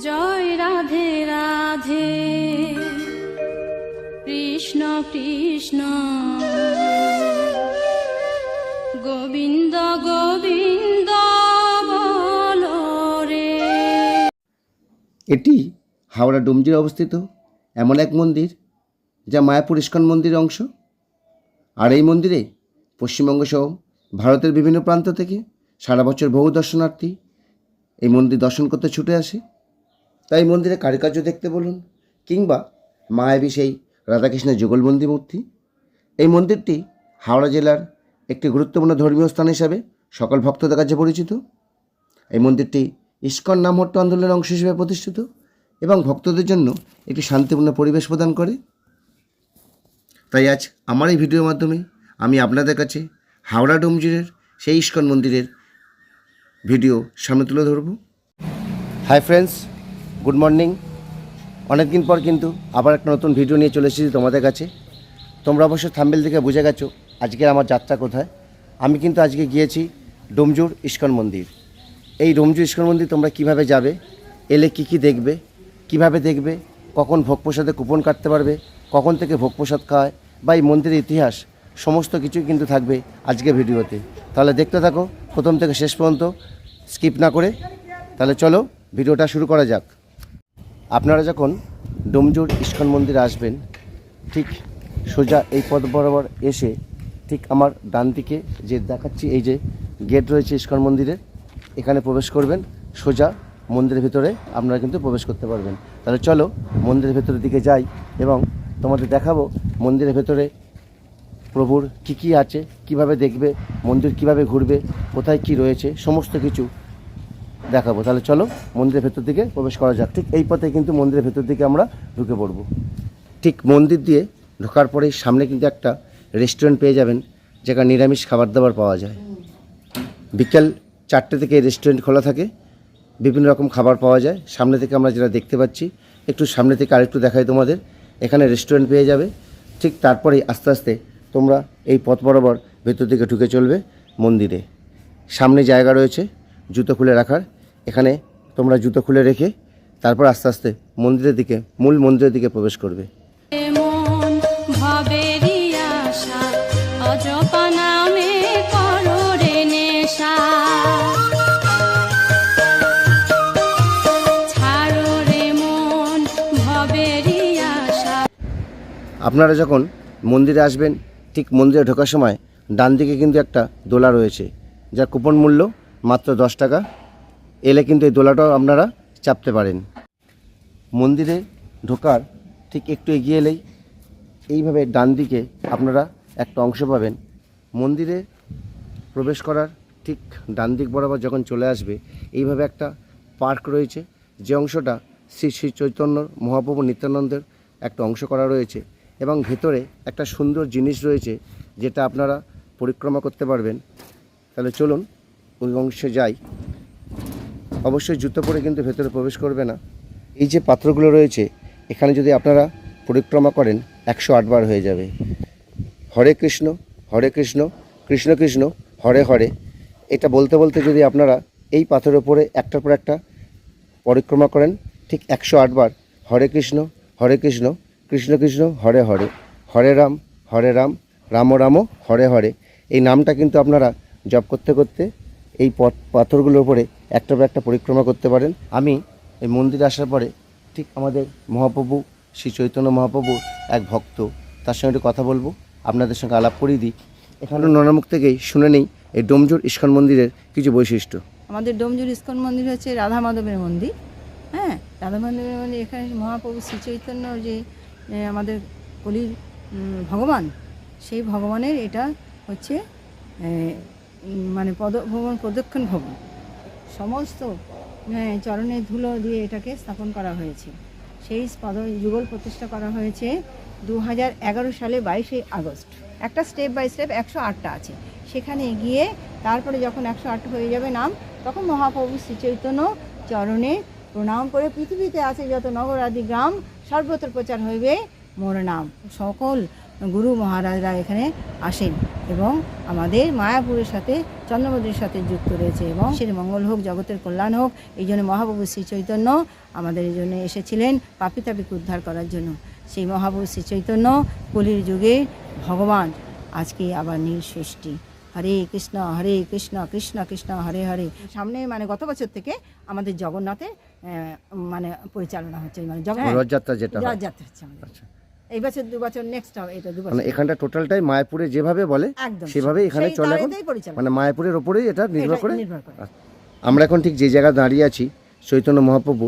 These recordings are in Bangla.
জয় রাধে রাধে। কৃষ্ণ কৃষ্ণ। গোবিন্দ গোবিন্দ এটি হাওড়া ডোমজির অবস্থিত এমন এক মন্দির যা মায়াপুর ইস্কন মন্দিরের অংশ। আর এই মন্দিরে পশ্চিমবঙ্গ সহ ভারতের বিভিন্ন প্রান্ত থেকে সারা বছর বহু দর্শনার্থী এই মন্দির দর্শন করতে ছুটে আসে। তাই মন্দিরে কারুকার্য দেখতে বলুন, কিংবা মায়াবী সেই রাধাকৃষ্ণের যুগলবন্দি মূর্তি। এই মন্দিরটি হাওড়া জেলার একটি গুরুত্বপূর্ণ ধর্মীয় স্থান হিসাবে সকল ভক্তদের কাছে পরিচিত। এই মন্দিরটি ইস্কন নামহট্ট আন্দোলনের অংশ হিসেবে প্রতিষ্ঠিত এবং ভক্তদের জন্য একটি শান্তিপূর্ণ পরিবেশ প্রদান করে। তাই আজ আমার এই ভিডিওর মাধ্যমে আমি আপনাদের কাছে হাওড়া ডোমজিরের সেই ইস্কন মন্দিরের ভিডিও সামনে তুলে ধরব। হাই ফ্রেন্ডস গুড মর্নিং অনেকদিন পর কিন্তু আবার একটা নতুন ভিডিও নিয়ে চলে এসেছি তোমাদের কাছে। তোমরা অবশ্য থাম্বেল থেকে বুঝে গেছো আজকের আমার যাত্রা কোথায়। আমি কিন্তু আজকে গিয়েছি ডোমজুর ইস্কন মন্দির। এই ডোমজুর ইস্কন মন্দির তোমরা কীভাবে যাবে, এলে কি কি দেখবে, কীভাবে দেখবে, কখন ভোগ প্রসাদে কুপন কাটতে পারবে, কখন থেকে ভোগ প্রসাদ খাওয়ায় বা এই মন্দিরের ইতিহাস, সমস্ত কিছুই কিন্তু থাকবে আজকে ভিডিওতে তাহলে দেখতে থাকো, প্রথম থেকে শেষ পর্যন্ত স্কিপ না করে। তাহলে চলো ভিডিওটা শুরু করা যাক। আপনারা যখন ডোমজুর ইস্কন মন্দিরে আসবেন, ঠিক সোজা এই পথ বরাবর এসে ঠিক আমার ডান দিকে যে দেখাচ্ছি, এই যে গেট রয়েছে ইস্কন মন্দিরের, এখানে প্রবেশ করবেন। সোজা মন্দিরের ভিতরে আপনারা কিন্তু প্রবেশ করতে পারবেন। তাহলে চলো মন্দিরের ভেতরের দিকে যাই এবং তোমাদের দেখাবো মন্দিরের ভেতরে প্রভুর কি কি আছে, কীভাবে দেখবে, মন্দির কীভাবে ঘুরবে, কোথায় কি রয়েছে, সমস্ত কিছু দেখাবো। তাহলে চলো, মন্দিরের ভেতর দিকে প্রবেশ করা যাক। ঠিক এই পথে কিন্তু মন্দিরের ভেতর দিকে আমরা ঢুকে পড়ব। ঠিক মন্দির দিয়ে ঢোকার পরে সামনে কিন্তু একটা রেস্টুরেন্ট পেয়ে যাবেন, যেখানে নিরামিষ খাবার দাবার পাওয়া যায়। বিকেল চারটে থেকে রেস্টুরেন্ট খোলা থাকে। বিভিন্ন রকম খাবার পাওয়া যায়। সামনে থেকে আমরা যেটা দেখতে পাচ্ছি, একটু সামনে থেকে আরেকটু দেখাই তোমাদের। এখানে রেস্টুরেন্ট পেয়ে যাবে। ঠিক তারপরেই আস্তে আস্তে তোমরা এই পথ বরাবর ভেতর দিকে ঢুকে চলবে মন্দিরে। সামনে জায়গা রয়েছে, জুতো খুলে রাখার। এখানে তোমরা জুতো খুলে রেখে তারপর আস্তে আস্তে মন্দিরের দিকে মূল মন্দিরের দিকে প্রবেশ করবে। আপনারা যখন মন্দিরে আসবেন ঠিক মন্দিরে ঢোকার সময় ডান দিকে কিন্তু একটা দোলা রয়েছে যার কুপন মূল্য মাত্র দশ টাকা। এলে কিন্তু এই দোলাটাও আপনারা চাপতে পারেন। মন্দিরে ঢোকার ঠিক একটু এগিয়ে এলেই এইভাবে ডান দিকে আপনারা একটা অংশ পাবেন। মন্দিরে প্রবেশ করার ঠিক ডান দিক বরাবর যখন চলে আসবে, এইভাবে একটা পার্ক রয়েছে। যে অংশটা শ্রী শ্রী চৈতন্য মহাপ্রভু নিত্যানন্দের একটা অংশ করা রয়েছে এবং ভেতরে একটা সুন্দর জিনিস রয়েছে যেটা আপনারা পরিক্রমা করতে পারবেন। তাহলে চলুন ওই অংশে যাই। অবশ্যই জুতো পরে কিন্তু ভেতরে প্রবেশ করবে না। এই যে পাত্রগুলো রয়েছে, এখানে যদি আপনারা পরিক্রমা করেন, একশো আটবার হয়ে যাবে। হরে কৃষ্ণ হরে কৃষ্ণ কৃষ্ণ কৃষ্ণ, হরে হরে। এটা বলতে বলতে যদি আপনারা এই পাথরের উপরে একটার পর একটা পরিক্রমা করেন, ঠিক একশো আটবার হরে কৃষ্ণ হরে কৃষ্ণ কৃষ্ণ কৃষ্ণ, হরে হরে। হরে রাম হরে রাম রাম রাম হরে হরে। এই নামটা কিন্তু আপনারা জপ করতে করতে এই পথ পাথরগুলোর উপরে একটার পর একটা পরিক্রমা করতে পারেন। আমি এই মন্দিরে আসার পরে ঠিক আমাদের মহাপ্রভু, শ্রী চৈতন্য মহাপ্রভুর এক ভক্ত, তার সঙ্গে একটু কথা বলব, আপনাদের সঙ্গে আলাপ করিয়ে দিই। এখানে ননামুখ থেকেই শুনে নেই এই ডোমজোর ইস্কন মন্দিরের কিছু বৈশিষ্ট্য। আমাদের ডোমজুর ইস্কন মন্দির হচ্ছে রাধা মাধবের মন্দির হ্যাঁ? রাধা মাধবের মন্দির, এখানে মহাপ্রভু শ্রী চৈতন্য যে আমাদের কলির ভগবান, সেই ভগবানের এটা হচ্ছে মানে পদ ভবন প্রদক্ষিণ ভবন। সমস্ত হ্যাঁ, চরণে ধুলো দিয়ে এটাকে স্থাপন করা হয়েছে। সেই পদ যুগল প্রতিষ্ঠা করা হয়েছে দু হাজার এগারো সালে বাইশে আগস্ট। একটা স্টেপ বাই স্টেপ একশো আটটা আছে। সেখানে গিয়ে তারপরে যখন একশো আট হয়ে যাবে নাম তখন মহাপ্রভু শ্রী চৈতন্য চরণে প্রণাম করে পৃথিবীতে আছে যত নগর আদি গ্রাম সর্বত্র প্রচার হইবে মোর নাম। সকল গুরু মহারাজরা এখানে আসেন এবং আমাদের মায়াপুরের সাথে চন্দ্রমন্দিরের সাথে যুক্ত রয়েছে এবং সে মঙ্গল হোক জগতের কল্যাণ হোক এই জন্য মহাপ্রভু শ্রী চৈতন্য আমাদের এই জন্য এসেছিলেন পাপি তাপিকে উদ্ধার করার জন্য। সেই মহাপ্রভু শ্রী চৈতন্য কলির যুগে ভগবান। আজকে আবার নীল সৃষ্টি। হরে কৃষ্ণ হরে কৃষ্ণ কৃষ্ণ কৃষ্ণ হরে হরে। সামনে মানে গত বছর থেকে আমাদের জগন্নাথে মানে পরিচালনা হচ্ছে। মানে জগন্নাথ রথযাত্রা যেটা রথযাত্রা হচ্ছে আমাদের। আচ্ছা। এই বছর দু বছর নেক্সট হবে এটা দু বছর। মানে এখানটা টোটালটাই মায়াপুরে যেভাবে বলে সেভাবে এখানে চলে এখন? মানে মায়াপুরের ওপরেই এটা নির্ভর করে? করে। আমরা এখন ঠিক যে জায়গায় দাঁড়িয়ে আছি চৈতন্য মহাপ্রভু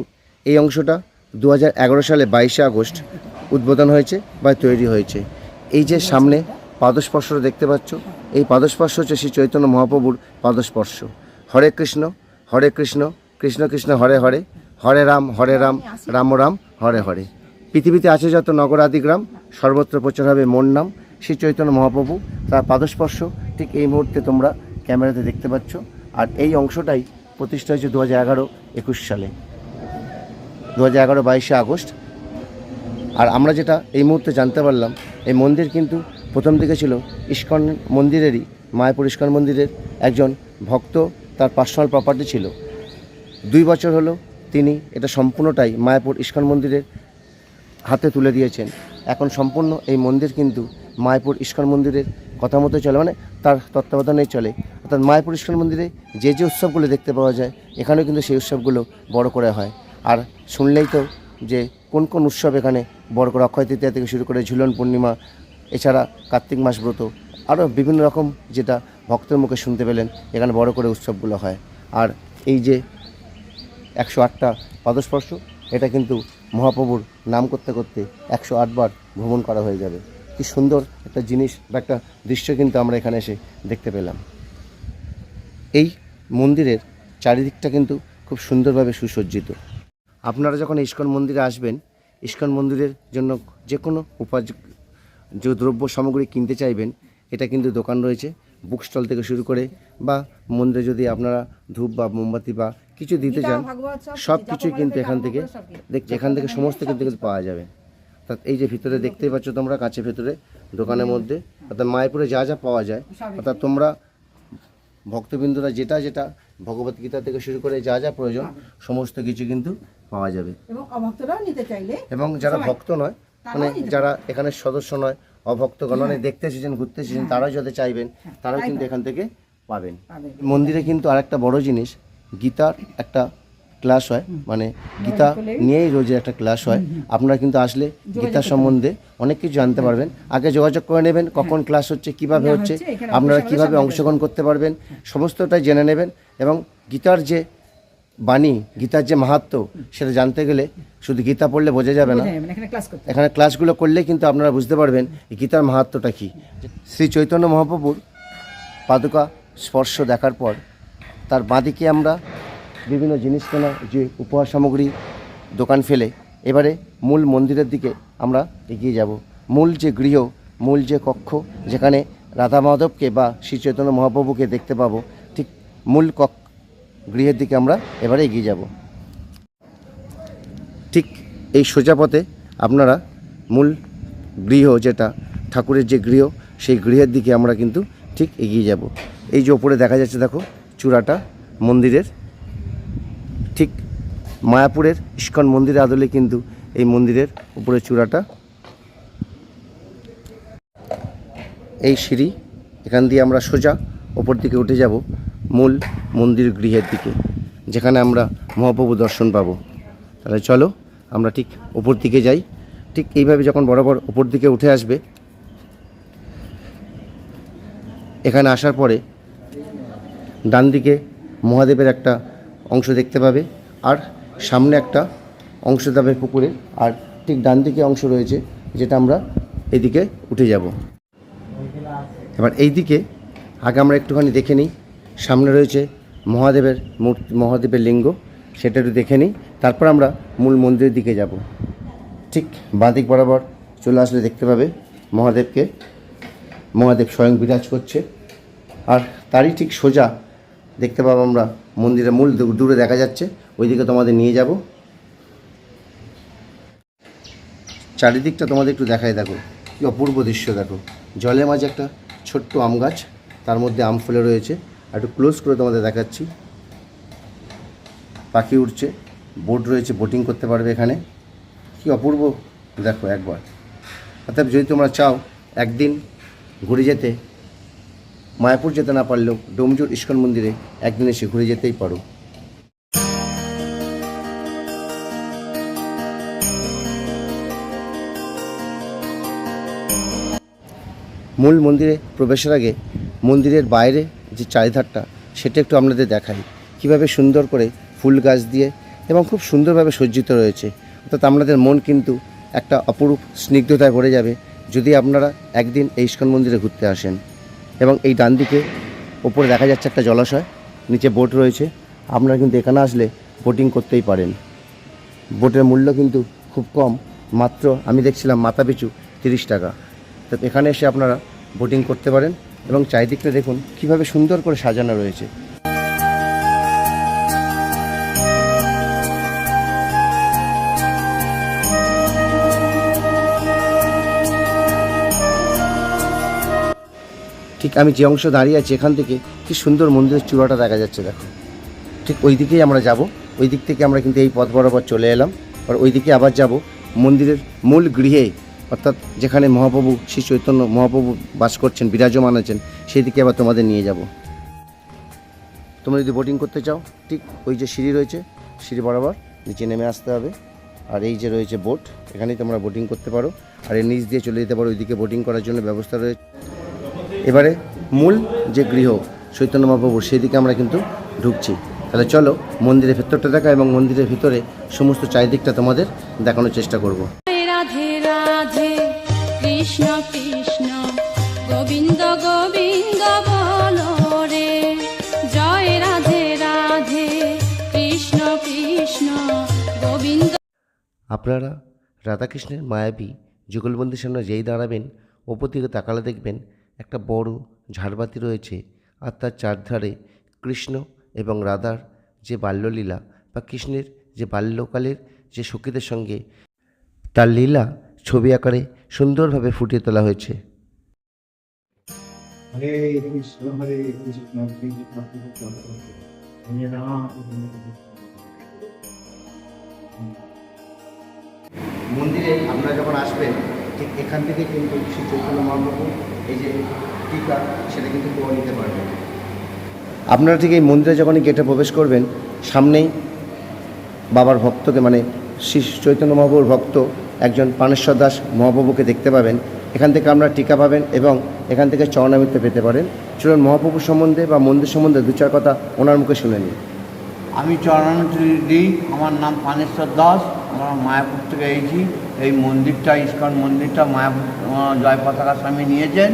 এই অংশটা দু হাজার এগারো সালে বাইশে আগস্ট উদ্বোধন হয়েছে বা তৈরি হয়েছে। এই যে সামনে পাদস্পর্শ দেখতে পাচ্ছ এই পাদস্পর্শ হচ্ছে শ্রী চৈতন্য মহাপ্রভুর পাদস্পর্শ। হরে কৃষ্ণ হরে কৃষ্ণ কৃষ্ণ কৃষ্ণ হরে হরে হরে রাম হরে রাম রাম রাম হরে হরে। পৃথিবীতে আছে যত নগর আদি গ্রাম, সর্বত্র প্রচার হবে মোর নাম, শ্রী চৈতন্য মহাপ্রভু, তার পাদস্পর্শ, ঠিক এই মুহূর্তে তোমরা ক্যামেরাতে দেখতে পাচ্ছ। আর এই অংশটাই প্রতিষ্ঠা হয়েছে দু হাজার এগারো একুশ সালে দু হাজার এগারো বাইশে আগস্ট। আর আমরা যেটা এই মুহূর্তে জানতে পারলাম, এই মন্দির কিন্তু প্রথম দিকে ছিল ইস্কন মন্দিরেরই, মায়াপুর ইস্কন মন্দিরের একজন ভক্ত, তার পার্সোনাল প্রপার্টি ছিল। দুই বছর হলো তিনি এটা সম্পূর্ণটাই মায়াপুর ইস্কন মন্দিরের হাতে তুলে দিয়েছেন। এখন সম্পূর্ণ এই মন্দির কিন্তু মায়াপুর ইস্কন মন্দিরের কথা মতো চলে মানে তার তত্ত্বাবধানেই চলে। অর্থাৎ মায়াপুর ইস্কন মন্দিরে যে যে উৎসবগুলো দেখতে পাওয়া যায়, এখানেও কিন্তু সেই উৎসবগুলো বড় করে হয়। আর শুনলেই তো যে কোন কোন উৎসব এখানে বড় করে, অক্ষয় তৃতীয়া থেকে শুরু করে ঝুলন পূর্ণিমা, এছাড়া কার্তিক মাস ব্রত আরও বিভিন্ন রকম যেটা ভক্তের মুখে শুনতে পেলেন, এখানে বড় করে উৎসবগুলো হয়। আর এই যে একশো আটটা পদস্পর্শ এটা কিন্তু মহাপ্রভুর নাম করতে করতে একশো আটবার ভ্রমণ করা হয়ে যাবে। কি সুন্দর একটা জিনিস বা একটা দৃশ্য কিন্তু আমরা এখানে এসে দেখতে পেলাম। এই মন্দিরের চারিদিকটা কিন্তু খুব সুন্দরভাবে সুসজ্জিত। আপনারা যখন ইস্কন মন্দিরে আসবেন, ইস্কন মন্দিরের জন্য যে কোনো উপাজ যে দ্রব্য সামগ্রী কিনতে চাইবেন, এটা কিন্তু দোকান রয়েছে। বুক স্টল থেকে শুরু করে বা মন্দিরে যদি আপনারা ধূপ বা মোমবাতি বা কিছু দিতে চান সব কিছুই কিন্তু এখান থেকে দেখছি এখান থেকে সমস্ত কিন্তু কিন্তু পাওয়া যাবে। অর্থাৎ এই যে ভিতরে দেখতেই পাচ্ছ তোমরা কাছে ভেতরে দোকানের মধ্যে অর্থাৎ মায়াপুরে যা যা পাওয়া যায় অর্থাৎ তোমরা ভক্তবিন্দুরা যেটা যেটা ভগবত গীতা থেকে শুরু করে যা যা প্রয়োজন সমস্ত কিছু কিন্তু পাওয়া যাবে। এবং যারা ভক্ত নয় মানে যারা এখানে সদস্য নয় অভক্তগণ মানে দেখতে এসেছেন ঘুরতে এসেছেন তারাও যদি চাইবেন তারাও কিন্তু এখান থেকে পাবেন। মন্দিরে কিন্তু আরেকটা বড় জিনিস গীতার একটা ক্লাস হয় মানে গীতা নিয়েই রোজের একটা ক্লাস হয়। আপনারা কিন্তু আসলে গীতা সম্বন্ধে অনেক কিছু জানতে পারবেন। আগে যোগাযোগ করে নেবেন কখন ক্লাস হচ্ছে কীভাবে হচ্ছে আপনারা কীভাবে অংশগ্রহণ করতে পারবেন সমস্তটাই জেনে নেবেন এবং গীতার যে বাণী গীতার যে মাহাত্ম সেটা জানতে গেলে শুধু গীতা পড়লে বোঝা যাবে না। হ্যাঁ, এখানে ক্লাসগুলো করলে কিন্তু আপনারা বুঝতে পারবেন গীতার মাহাত্মটা কী। শ্রী চৈতন্য মহাপ্রভুর পাদুকা স্পর্শ দেখার পর তার বাঁদিকে আমরা বিভিন্ন জিনিস কেনা, যে উপহার সামগ্রী, দোকান ফেলে। এবারে মূল মন্দিরের দিকে আমরা এগিয়ে যাব। মূল যে গৃহ, মূল যে কক্ষ, যেখানে রাধা মাধবকে বা শ্রী চৈতন্য মহাপ্রভুকে দেখতে পাবো, ঠিক মূল কক্ষ গৃহের দিকে আমরা এবারে এগিয়ে যাব। ঠিক এই সোজাপথে আপনারা মূল গৃহ যেটা, ঠাকুরের যে গৃহ, সেই গৃহের দিকে আমরা কিন্তু ঠিক এগিয়ে যাব। এই যে ওপরে দেখা যাচ্ছে, দেখো চূড়াটা মন্দিরের, ঠিক মায়াপুরের ইস্কন মন্দিরের আদলে কিন্তু এই মন্দিরের উপরে চূড়াটা। এই সিঁড়ি, এখান দিয়ে আমরা সোজা ওপর দিকে উঠে যাব মূল মন্দির গৃহের দিকে, যেখানে আমরা মহাপ্রভু দর্শন পাবো। তাহলে চলো, আমরা ঠিক ওপর দিকে যাই। ঠিক এইভাবে যখন বরাবর ওপর দিকে উঠে আসবে, এখানে আসার পরে ডান দিকে মহাদেবের একটা অংশ দেখতে পাবে, আর সামনে একটা অংশ যাবে পুকুরে, আর ঠিক ডান দিকে অংশ রয়েছে যেটা আমরা এদিকে উঠে যাব। এবার এই দিকে আগে আমরা একটুখানি দেখে নিই, সামনে রয়েছে মহাদেবের মূর্তি, মহাদেবের লিঙ্গ, সেটা একটু দেখে নিই, তারপর আমরা মূল মন্দিরের দিকে যাব। ঠিক বাঁদিক বরাবর চলে আসলে দেখতে পাবে মহাদেবকে, মহাদেব স্বয়ং বিরাজ করছে, আর তারই ঠিক সোজা দেখতে পাবো আমরা মন্দিরের মূল দূরে দেখা যাচ্ছে। ওইদিকে তোমাদের নিয়ে যাব। চারিদিকটা তোমাদের একটু দেখায় দেখো। কি অপূর্ব দৃশ্য, দেখো। জলের মাঝে একটা ছোট্ট আম গাছ, তার মধ্যে আম ফুলে রয়েছে। আর একটু ক্লোজ করে তোমাদের দেখাচ্ছি। পাখি উঠছে বোট রয়েছে বোটিং করতে পারবে এখানে। কি অপূর্ব, দেখো একবার। অর্থাৎ যদি তোমরা চাও, একদিন ঘুরে যেতে মায়াপুর যেতে না পারলেও ডোমজুর ইস্কন মন্দিরে একদিন এসে ঘুরে যেতেই পারো। মূল মন্দিরে প্রবেশের আগে মন্দিরের বাইরে যে চারিধারটা, সেটা একটু আপনাদের দেখাই। কীভাবে সুন্দর করে ফুল গাছ দিয়ে এবং খুব সুন্দরভাবে সজ্জিত রয়েছে। অর্থাৎ আপনাদের মন কিন্তু একটা অপরূপ স্নিগ্ধতায় ভরে যাবে যদি আপনারা একদিন এই ইস্কন মন্দিরে ঘুরতে আসেন। এবং এই ডান দিকে ওপরে দেখা যাচ্ছে একটা জলাশয়, নিচে বোট রয়েছে। আপনারা কিন্তু এখানে আসলে বোটিং করতেই পারেন। বোটের মূল্য কিন্তু খুব কম, মাত্র আমি দেখছিলাম মাথা পিছু তিরিশ টাকা। তো এখানে এসে আপনারা বোটিং করতে পারেন এবং চারিদিকটা দেখুন, কীভাবে সুন্দর করে সাজানো রয়েছে। ঠিক আমি যে অংশ দাঁড়িয়ে আছি এখান থেকে, কি সুন্দর মন্দিরের চূড়াটা দেখা যাচ্ছে দেখো। ঠিক ওই দিকেই আমরা যাব ওই দিক থেকে আমরা কিন্তু এই পথ বরাবর চলে এলাম। আর ওই দিকে আবার যাব মন্দিরের মূল গৃহে, অর্থাৎ যেখানে মহাপ্রভু শ্রী চৈতন্য মহাপ্রভু বাস করছেন, বিরাজমান আছেন সেই দিকে আবার তোমাদের নিয়ে যাব। তোমরা যদি বোটিং করতে চাও, ঠিক ওই যে সিঁড়ি রয়েছে, সিঁড়ি বরাবর নিচে নেমে আসতে হবে। আর এই যে রয়েছে বোট এখানেই তোমরা বোটিং করতে পারো। আর এর নিচ দিয়ে চলে যেতে পারো, ওইদিকে বোটিং করার জন্য ব্যবস্থা রয়েছে এবারে মূল যে গৃহ চৈতন্য মহাপ্রভুর সেদিকে আমরা কিন্তু ঢুকছি। তাহলে চলো মন্দিরের ভেতরটা দেখা এবং মন্দিরের ভিতরে সমস্ত চারিদিকটা তোমাদের দেখানোর চেষ্টা করব। রাধে রাধে কৃষ্ণ কৃষ্ণ গোবিন্দ গোবিন্দ বলো রে। জয় রাধে রাধে কৃষ্ণ কৃষ্ণ গোবিন্দ। আপনারা রাধাকৃষ্ণের মায়াবী যুগলবন্দির সামনে যেই দাঁড়াবেন ওপর দিকে তাকালে দেখবেন একটা বড় ঝাড়বাতি রয়েছে আর তার চারধারে কৃষ্ণ এবং রাধার যে বাল্যলীলা বা কৃষ্ণের যে বাল্যকালের যে সখীদের সঙ্গে তার লীলা ছবি আকারে সুন্দরভাবে ফুটিয়ে তোলা হয়েছে। হরে কৃষ্ণ হরে কৃষ্ণ কৃষ্ণ কৃষ্ণ হরে রাম হরে মন্দিরে আপনারা যখন আসবেন ঠিক এখান থেকে কিন্তু শ্রী চৈতন্য মহাপ্রভু এই যে টিকা সেটা কিন্তু করে নিতে পারবেন আপনারা ঠিক এই মন্দিরে যখনই গেটে প্রবেশ করবেন সামনেই বাবার ভক্তকে মানে শ্রী চৈতন্য মহাপ্রভুর ভক্ত একজন পানেশ্বর দাস মহাপ্রভুকে দেখতে পাবেন। এখান থেকে আপনারা টিকা পাবেন এবং এখান থেকে চরণামিত্র পেতে পারেন। চলুন মহাপ্রভু সম্বন্ধে বা মন্দির সম্বন্ধে দু চার কথা ওনার মুখে শুনে নিন আমি চরণামৃতি দিই আমার নাম পানেশ্বর দাস আমার মায়াপুর থেকে এসেছি। এই মন্দিরটা, ইস্কন মন্দিরটা মায়া জয় পতাকা স্বামী নিয়েছেন।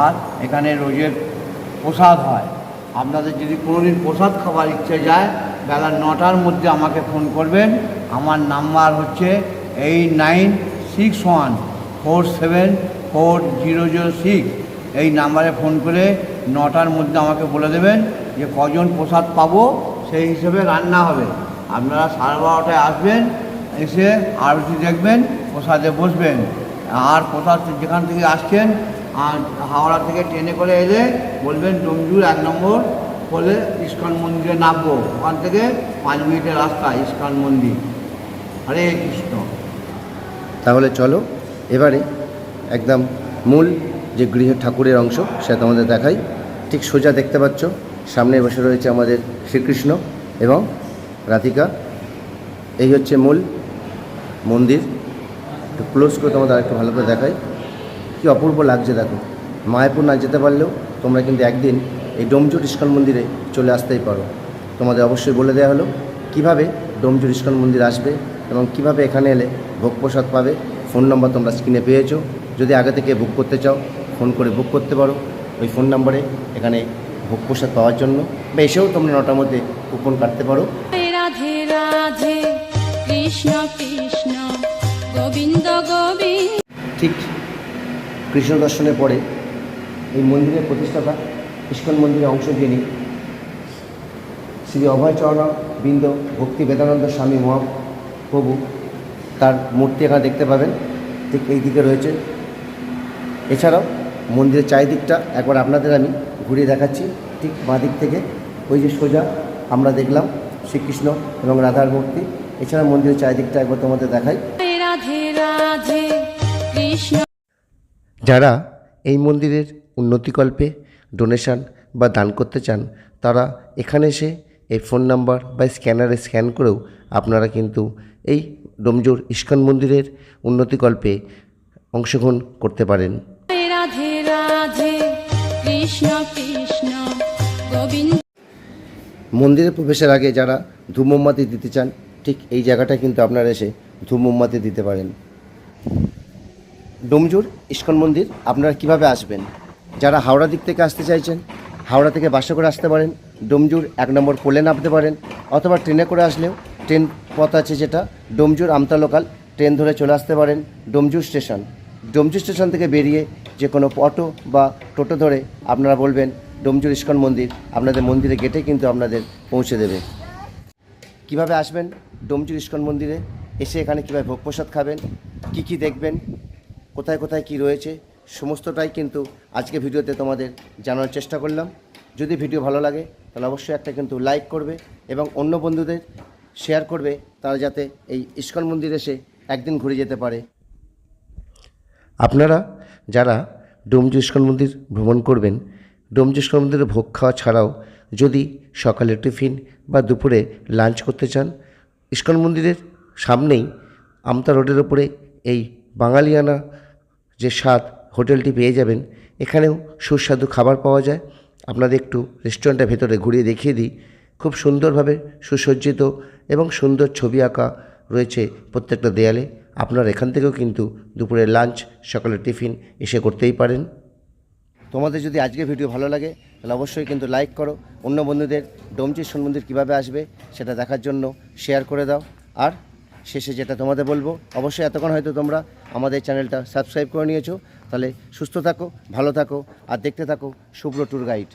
আর এখানে রোজের প্রসাদ হয়। আপনাদের যদি কোনোদিন প্রসাদ খাবার ইচ্ছে যায়, বেলা নটার মধ্যে আমাকে ফোন করবেন। আমার নাম্বার হচ্ছে eight nine six one four seven four zero zero six. এই নাম্বারে ফোন করে নটার মধ্যে আমাকে বলে দেবেন যে কজন প্রসাদ পাবো, সেই হিসেবে রান্না হবে। আপনারা সাড়ে বারোটায় আসবেন এসে আরতি দেখবেন, প্রসাদে বসবেন। আর প্রসাদ যেখান থেকে আসছেন, আর হাওড়া থেকে ট্রেনে করে এলে বলবেন ডোমজুর এক নম্বর হলে ইস্কন মন্দিরে নামবো। ওখান থেকে পাঁচ মিনিটের রাস্তা, ইস্কন মন্দির। হরে কৃষ্ণ। তাহলে চলো, এবারে একদম মূল যে গৃহের ঠাকুরের অংশ, সেটা তোমাদের দেখাই। ঠিক সোজা দেখতে পাচ্ছ, সামনে বসে রয়েছে আমাদের শ্রীকৃষ্ণ এবং রাধিকা। এই হচ্ছে মূল মন্দির। একটু ক্লোজ করে তোমাদের আরেকটু ভালো করে দেখাই। কি অপূর্ব লাগছে দেখো। মায়াপুর না যেতে পারলেও তোমরা কিন্তু একদিন এই ডোমজুট ইস্কন মন্দিরে চলে আসতেই পারো। তোমাদের অবশ্যই বলে দেওয়া হলো, কীভাবে ডোমজুট ইস্কন মন্দির আসবে এবং কীভাবে এখানে এলে ভোগ প্রসাদ পাবে। ফোন নম্বর তোমরা স্ক্রিনে পেয়েছ। যদি আগে থেকে বুক করতে চাও ফোন করে বুক করতে পারো। ওই ফোন নম্বরে এখানে ভোগ প্রসাদ পাওয়ার জন্য। বা এসেও তোমরা নটার মধ্যে কুপন কাটতে পারো। রাধে রাধে, কৃষ্ণ কৃষ্ণ। গোবিন্দ গোবিন্দ। ঠিক কৃষ্ণ দর্শনের পরে এই মন্দিরের প্রতিষ্ঠাতা ইস্কন মন্দিরে অংশ যিনি শ্রী অভয়চরণ বৃন্দ ভক্তি বেদানন্দ স্বামী মহাপ্রভু তার মূর্তি এখানে দেখতে পাবেন। ঠিক এই দিকে রয়েছে। এছাড়াও মন্দিরের চারিদিকটা একবার আপনাদের আমি ঘুরিয়ে দেখাচ্ছি। ঠিক বাঁ দিক থেকে ওই যে সোজা আমরা দেখলাম শ্রীকৃষ্ণ এবং রাধার মূর্তি। এছাড়া মন্দিরের চারিদিকটা একবার তোমাদের দেখাই। যারা এই মন্দিরের উন্নতিকল্পে ডোনেশন বা দান করতে চান, তারা এখানে এসে এই ফোন নাম্বার বা স্ক্যানারে স্ক্যান করেও আপনারা কিন্তু এই ডোমজোর ইস্কন মন্দিরের উন্নতিকল্পে অংশগ্রহণ করতে পারেন। মন্দিরে প্রবেশের আগে যারা ধূপ মোমবাতি দিতে চান, ঠিক এই জায়গাটা কিন্তু আপনারা এসে ধূপ মোমবাতি দিতে পারেন। ডোমজুর, ইস্কন মন্দির, আপনারা কীভাবে আসবেন? যারা হাওড়া দিক থেকে আসতে চাইছেন, হাওড়া থেকে বাসে করে আসতে পারেন, ডোমজুর এক নম্বর পোলে নামতে পারেন, অথবা ট্রেনে করে আসলেও ট্রেন পথ আছে যেটা, ডোমজুর আমতা লোকাল ট্রেন ধরে চলে আসতে পারেন ডোমজুর স্টেশন। ডোমজুর স্টেশন থেকে বেরিয়ে যে কোনো অটো বা টোটো ধরে আপনারা বলবেন, ডোমজুর ইস্কন মন্দির আপনাদের মন্দিরে গেটে কিন্তু আপনাদের পৌঁছে দেবে। কীভাবে আসবেন? ডোমজুর ইস্কন মন্দিরে এসে এখানে কীভাবে ভোগ প্রসাদ খাবেন? কি কি দেখবেন? কোথায় কোথায় কি রয়েছে, সমস্তটাই কিন্তু আজকে ভিডিওতে তোমাদের জানানোর চেষ্টা করলাম। যদি ভিডিও ভালো লাগে, তাহলে অবশ্যই একটা কিন্তু লাইক করবে এবং অন্য বন্ধুদের শেয়ার করবে, তারা যাতে এই ইস্কন মন্দিরে এসে একদিন ঘুরে যেতে পারে। আপনারা যারা ডোমজু ইস্কন মন্দির ভ্রমণ করবেন, ডোমজু ইস্কন মন্দিরে ভোগ খাওয়া ছাড়াও যদি সকালে টিফিন বা দুপুরে লাঞ্চ করতে চান, ইস্কন মন্দিরের সামনেই আমতা রোডের ওপরে এই বাঙালিয়ানা যে স্বাদ হোটেলটি পেয়ে যাবেন, এখানেও সুস্বাদু খাবার পাওয়া যায়। আপনাদের একটু রেস্টুরেন্টের ভেতরে ঘুরিয়ে দেখিয়ে দিই। খুব সুন্দরভাবে সুসজ্জিত এবং সুন্দর ছবি আঁকা রয়েছে প্রত্যেকটা দেয়ালে। আপনারা এখান থেকেও কিন্তু দুপুরের লাঞ্চ, সকালের টিফিন এসে করতেই পারেন। তোমাদের যদি আজকের ভিডিও ভালো লাগে, তাহলে অবশ্যই কিন্তু লাইক করো। অন্য বন্ধুদের ডোমচি সোন মন্দির কীভাবে আসবে, সেটা দেখার জন্য শেয়ার করে দাও। আর শেষে যেটা তোমাদের বলব, অবশ্যই এতক্ষণ হয়তো তোমরা আমাদের চ্যানেলটা সাবস্ক্রাইব করে নিয়েছো। তাহলে সুস্থ থাকো, ভালো থাকো, আর দেখতে থাকো শুভ্র ট্যুর গাইড